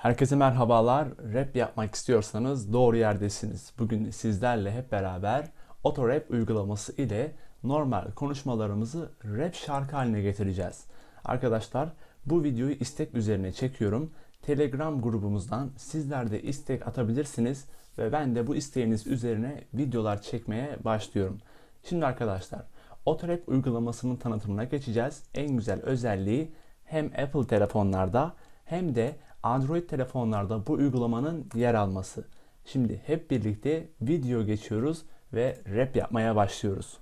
Herkese merhabalar. Rap yapmak istiyorsanız doğru yerdesiniz. Bugün sizlerle hep beraber Otorap uygulaması ile normal konuşmalarımızı rap şarkı haline getireceğiz. Arkadaşlar bu videoyu istek üzerine çekiyorum. Telegram grubumuzdan sizler de istek atabilirsiniz ve ben de bu isteğiniz üzerine videolar çekmeye başlıyorum. Şimdi arkadaşlar Otorap uygulamasının tanıtımına geçeceğiz. En güzel özelliği hem Apple telefonlarda hem de Android telefonlarda bu uygulamanın yer alması. Şimdi hep birlikte video geçiyoruz ve rap yapmaya başlıyoruz.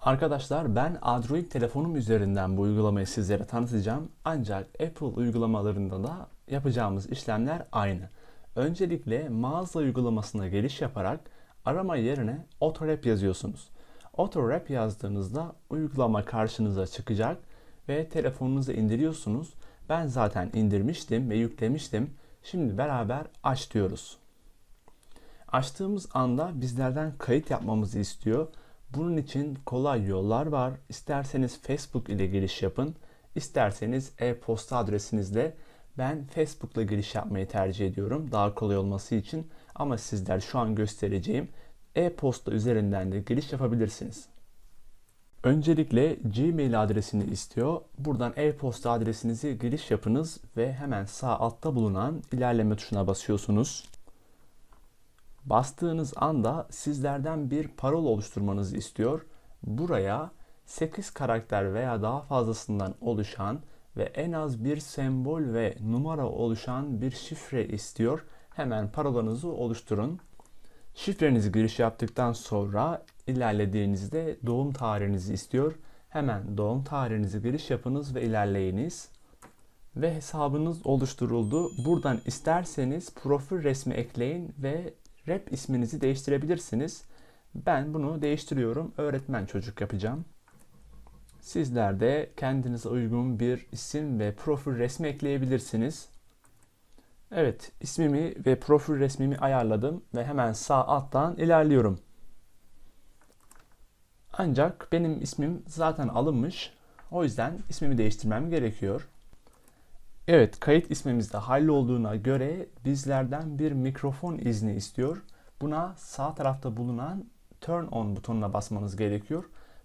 Arkadaşlar ben Android telefonum üzerinden bu uygulamayı sizlere tanıtacağım. Ancak Apple uygulamalarında da yapacağımız işlemler aynı. Öncelikle mağaza uygulamasına giriş yaparak arama yerine Autorap yazıyorsunuz. Autorap yazdığınızda uygulama karşınıza çıkacak ve telefonunuza indiriyorsunuz. Ben zaten indirmiştim ve yüklemiştim. Şimdi beraber aç diyoruz. Açtığımız anda bizlerden kayıt yapmamızı istiyor. Bunun için kolay yollar var. İsterseniz Facebook ile giriş yapın. İsterseniz e-posta adresinizle ben Facebook'la giriş yapmayı tercih ediyorum daha kolay olması için. Ama sizler şu an göstereceğim e-posta üzerinden de giriş yapabilirsiniz. Öncelikle Gmail adresini istiyor. Buradan e-posta adresinizi giriş yapınız ve hemen sağ altta bulunan ilerleme tuşuna basıyorsunuz. Bastığınız anda sizlerden bir parol oluşturmanızı istiyor. Buraya 8 karakter veya daha fazlasından oluşan ve en az bir sembol ve numara oluşan bir şifre istiyor. Hemen parolanızı oluşturun. Şifrenizi giriş yaptıktan sonra ilerlediğinizde doğum tarihinizi istiyor. Hemen doğum tarihinizi giriş yapınız ve ilerleyiniz. Ve hesabınız oluşturuldu. Buradan isterseniz profil resmi ekleyin ve rap isminizi değiştirebilirsiniz. Ben bunu değiştiriyorum. Öğretmen çocuk yapacağım. Sizler de kendinize uygun bir isim ve profil resmi ekleyebilirsiniz. Evet, ismimi ve profil resmimi ayarladım ve hemen sağ alttan ilerliyorum. Ancak benim ismim zaten alınmış. O yüzden ismimi değiştirmem gerekiyor. Evet, kayıt ismimiz de hallolduğuna göre bizlerden bir mikrofon izni istiyor. Buna sağ tarafta bulunan turn on butonuna basmanız gerekiyor.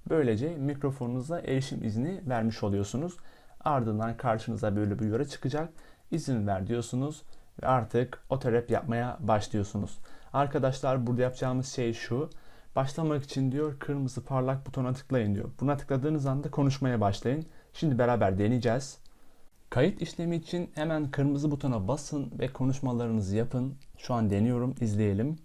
Böylece mikrofonunuza erişim izni vermiş oluyorsunuz. Ardından karşınıza böyle bir uyarı çıkacak. İzin ver diyorsunuz ve artık otorap yapmaya başlıyorsunuz. Arkadaşlar burada yapacağımız şey şu. Başlamak için diyor kırmızı parlak butona tıklayın diyor. Buna tıkladığınız anda konuşmaya başlayın. Şimdi beraber deneyeceğiz. Kayıt işlemi için hemen kırmızı butona basın ve konuşmalarınızı yapın. Şu an deniyorum, izleyelim.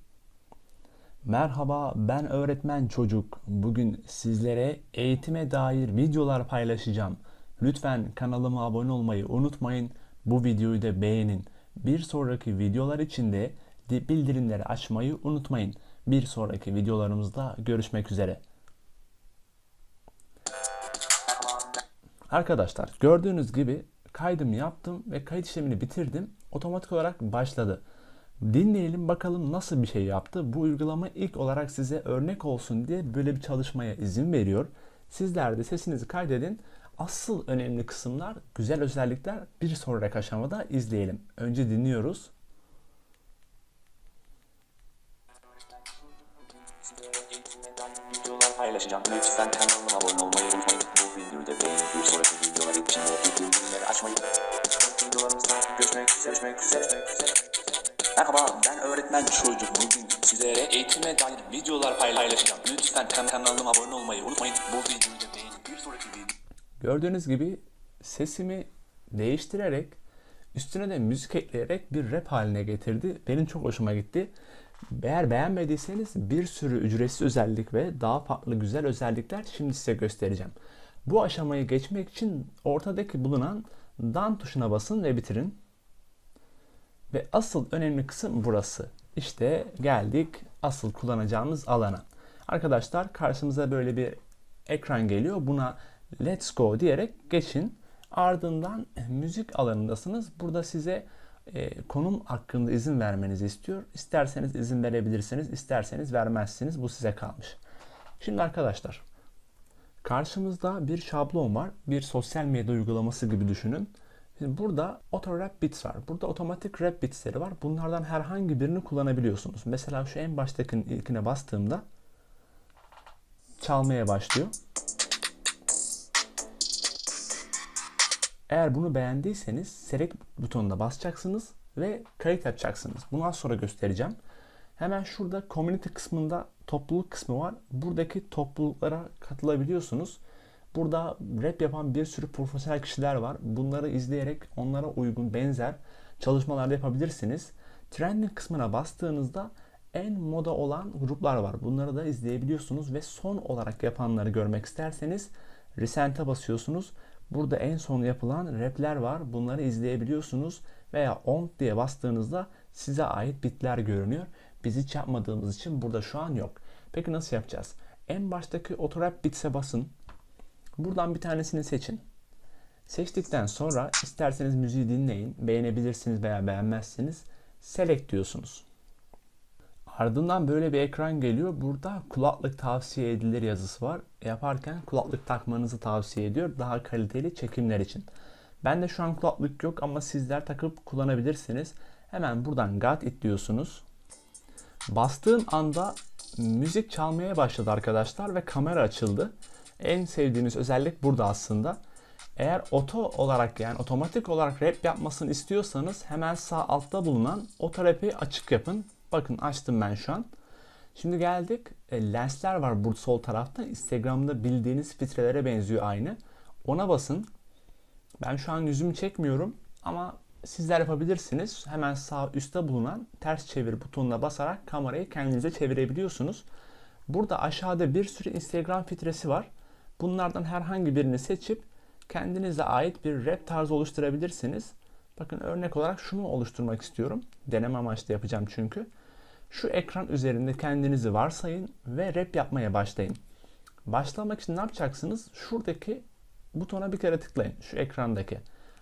Merhaba, ben öğretmen çocuk. Bugün sizlere eğitime dair videolar paylaşacağım. Lütfen kanalıma abone olmayı unutmayın. Bu videoyu da beğenin. Bir sonraki videolar için de bildirimleri açmayı unutmayın. Bir sonraki videolarımızda görüşmek üzere. Arkadaşlar gördüğünüz gibi kaydımı yaptım ve kayıt işlemini bitirdim. Otomatik olarak başladı. Dinleyelim bakalım nasıl bir şey yaptı. Bu uygulama ilk olarak size örnek olsun diye böyle bir çalışmaya izin veriyor. Sizler de sesinizi kaydedin. Asıl önemli kısımlar, güzel özellikler bir sonraki aşamada izleyelim. Önce dinliyoruz. videolar paylaşacağım. Lütfen kanalıma abone olmayı unutmayın. Bu videoyu da beğenip bir sonraki videolar için de bildirimleri açmayı. Videolarımızda görüşmek üzere. Görüşmek üzere. Merhaba ben öğretmen çocuk. Bugün sizlere eğitime dair videolar paylaşacağım. Lütfen kan- kanalıma abone olmayı unutmayın. Bu videoyu da beğenip bir sonraki video Gördüğünüz gibi sesimi değiştirerek üstüne de müzik ekleyerek bir rap haline getirdi. Benim çok hoşuma gitti. Eğer beğenmediyseniz bir sürü ücretsiz özellik ve daha farklı güzel özellikler şimdi size göstereceğim. Bu aşamayı geçmek için ortadaki bulunan done tuşuna basın ve bitirin. Ve asıl önemli kısım burası. İşte geldik asıl kullanacağımız alana. Arkadaşlar karşımıza böyle bir ekran geliyor. Buna let's go diyerek geçin. Ardından müzik alanındasınız. Burada size e, konum hakkında izin vermenizi istiyor. İsterseniz izin verebilirsiniz, isterseniz vermezsiniz. Bu size kalmış. Şimdi arkadaşlar Karşımızda bir şablon var. Bir sosyal medya uygulaması gibi düşünün. Şimdi burada auto rap bits var. Burada otomatik rap bitsleri var. Bunlardan herhangi birini kullanabiliyorsunuz. Mesela şu en baştakinin ilkine bastığımda çalmaya başlıyor. Eğer bunu beğendiyseniz select butonuna basacaksınız ve kayıt yapacaksınız. Bunu az sonra göstereceğim. Hemen şurada community kısmında topluluk kısmı var. Buradaki topluluklara katılabiliyorsunuz. Burada rap yapan bir sürü profesyonel kişiler var. Bunları izleyerek onlara uygun benzer çalışmalar da yapabilirsiniz. Trending kısmına bastığınızda en moda olan gruplar var. Bunları da izleyebiliyorsunuz ve son olarak yapanları görmek isterseniz Recent'e basıyorsunuz. Burada en son yapılan rapler var. Bunları izleyebiliyorsunuz veya on diye bastığınızda size ait bitler görünüyor. Biz hiç yapmadığımız için burada şu an yok. Peki nasıl yapacağız? En baştaki otorap bitse basın. Buradan bir tanesini seçin. Seçtikten sonra isterseniz müziği dinleyin. Beğenebilirsiniz veya beğenmezsiniz. Select diyorsunuz. Ardından böyle bir ekran geliyor. Burada kulaklık tavsiye edilir yazısı var. Yaparken kulaklık takmanızı tavsiye ediyor. Daha kaliteli çekimler için. Ben de şu an kulaklık yok ama sizler takıp kullanabilirsiniz. Hemen buradan Got It diyorsunuz. Bastığım anda müzik çalmaya başladı arkadaşlar ve kamera açıldı. En sevdiğiniz özellik burada aslında. Eğer oto olarak yani otomatik olarak rap yapmasını istiyorsanız hemen sağ altta bulunan oto rap'i açık yapın. Bakın açtım ben şu an. Şimdi geldik. E, lensler var burada sol tarafta. Instagram'da bildiğiniz filtrelere benziyor aynı. Ona basın. Ben şu an yüzümü çekmiyorum ama sizler yapabilirsiniz. Hemen sağ üstte bulunan ters çevir butonuna basarak kamerayı kendinize çevirebiliyorsunuz. Burada aşağıda bir sürü Instagram filtresi var. Bunlardan herhangi birini seçip kendinize ait bir rap tarzı oluşturabilirsiniz. Bakın örnek olarak şunu oluşturmak istiyorum. Deneme amaçlı yapacağım çünkü. Şu ekran üzerinde kendinizi varsayın ve rap yapmaya başlayın. Başlamak için ne yapacaksınız? Şuradaki butona bir kere tıklayın. Şu ekrandaki.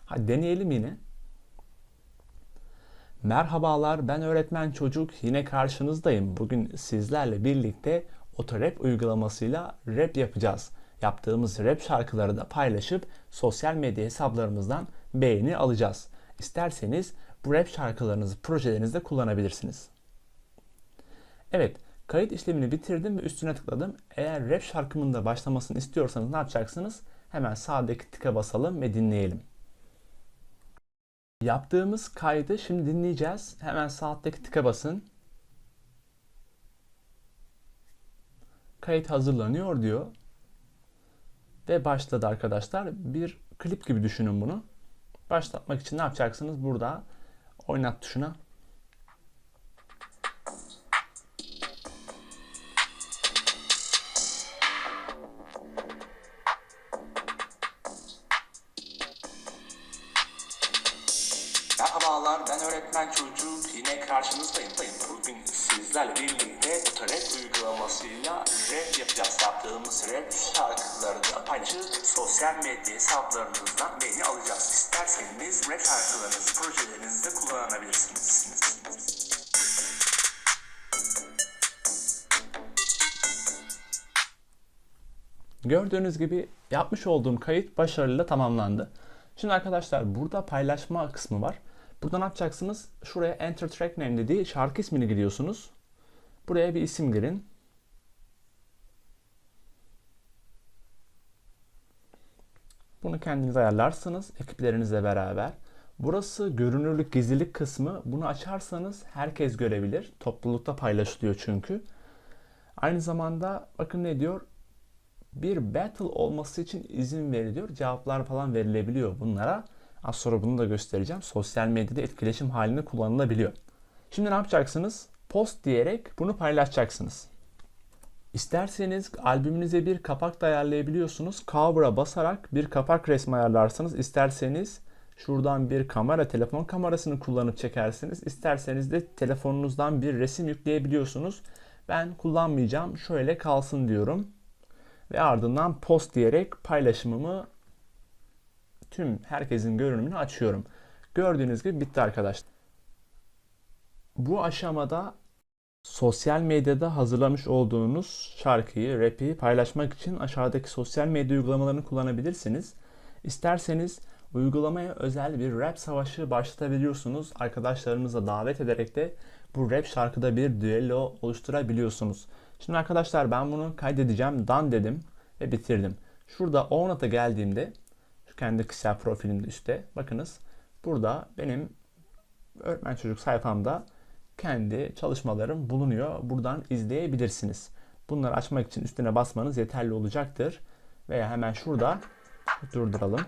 Hadi deneyelim yine. Merhabalar ben öğretmen çocuk yine karşınızdayım. Bugün sizlerle birlikte Otorap uygulamasıyla rap yapacağız. Yaptığımız rap şarkıları da paylaşıp sosyal medya hesaplarımızdan beğeni alacağız. İsterseniz bu rap şarkılarınızı projelerinizde kullanabilirsiniz. Evet, kayıt işlemini bitirdim ve üstüne tıkladım. Eğer rap şarkımın da başlamasını istiyorsanız ne yapacaksınız? Hemen sağdaki tıka basalım ve dinleyelim. Yaptığımız kaydı şimdi dinleyeceğiz. Hemen sağ alttaki tıka basın. Kayıt hazırlanıyor diyor. Ve başladı arkadaşlar. Bir klip gibi düşünün bunu. Başlatmak için ne yapacaksınız? Burada oynat tuşuna sizlerle birlikte Otorap uygulamasıyla rap yapacağız. Yaptığımız rap şarkıları da paylaşıp sosyal medya hesaplarınızdan beğeni alacağız. İsterseniz rap şarkılarınızı projelerinizde kullanabilirsiniz. Gördüğünüz gibi yapmış olduğum kayıt başarıyla tamamlandı. Şimdi arkadaşlar burada paylaşma kısmı var. Burada ne yapacaksınız? Şuraya Enter Track Name dediği şarkı ismini giriyorsunuz. Buraya bir isim girin. Bunu kendiniz ayarlarsınız ekiplerinizle beraber. Burası görünürlük gizlilik kısmı. Bunu açarsanız herkes görebilir. Toplulukta paylaşılıyor çünkü. Aynı zamanda bakın ne diyor? Bir battle olması için izin veriliyor. Cevaplar falan verilebiliyor bunlara. Az sonra bunu da göstereceğim. Sosyal medyada etkileşim halinde kullanılabiliyor. Şimdi ne yapacaksınız? Post diyerek bunu paylaşacaksınız. İsterseniz albümünüze bir kapak da ayarlayabiliyorsunuz. Cover'a basarak bir kapak resmi ayarlarsınız. İsterseniz şuradan bir kamera, telefon kamerasını kullanıp çekersiniz. İsterseniz de telefonunuzdan bir resim yükleyebiliyorsunuz. Ben kullanmayacağım. Şöyle kalsın diyorum. Ve ardından post diyerek paylaşımımı tüm herkesin görünümünü açıyorum. Gördüğünüz gibi bitti arkadaşlar. Bu aşamada Sosyal medyada hazırlamış olduğunuz şarkıyı, rap'i paylaşmak için aşağıdaki sosyal medya uygulamalarını kullanabilirsiniz. İsterseniz uygulamaya özel bir rap savaşı başlatabiliyorsunuz. Arkadaşlarınıza davet ederek de bu rap şarkıda bir düello oluşturabiliyorsunuz. Şimdi arkadaşlar ben bunu kaydedeceğim. Dan dedim ve bitirdim. Şurada Ownat'a geldiğimde şu kendi kişisel profilimde üstte bakınız burada benim öğretmen çocuk sayfamda kendi çalışmalarım bulunuyor. Buradan izleyebilirsiniz. Bunları açmak için üstüne basmanız yeterli olacaktır. Veya hemen şurada durduralım.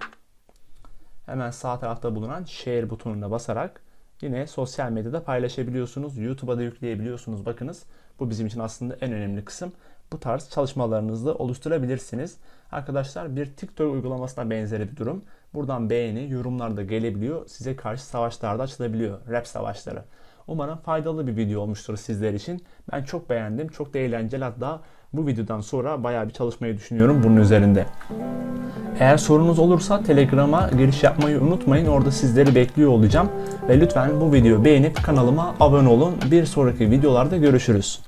Hemen sağ tarafta bulunan share butonuna basarak yine sosyal medyada paylaşabiliyorsunuz. YouTube'a da yükleyebiliyorsunuz. Bakınız bu bizim için aslında en önemli kısım. Bu tarz çalışmalarınızı oluşturabilirsiniz. Arkadaşlar bir TikTok uygulamasına benzeri bir durum. Buradan beğeni, yorumlar da gelebiliyor. Size karşı savaşlar da açılabiliyor. Rap savaşları. Umarım faydalı bir video olmuştur sizler için. Ben çok beğendim. Çok da eğlenceli. Hatta bu videodan sonra bayağı bir çalışmayı düşünüyorum bunun üzerinde. Eğer sorunuz olursa Telegram'a giriş yapmayı unutmayın. Orada sizleri bekliyor olacağım. Ve lütfen bu videoyu beğenip kanalıma abone olun. Bir sonraki videolarda görüşürüz.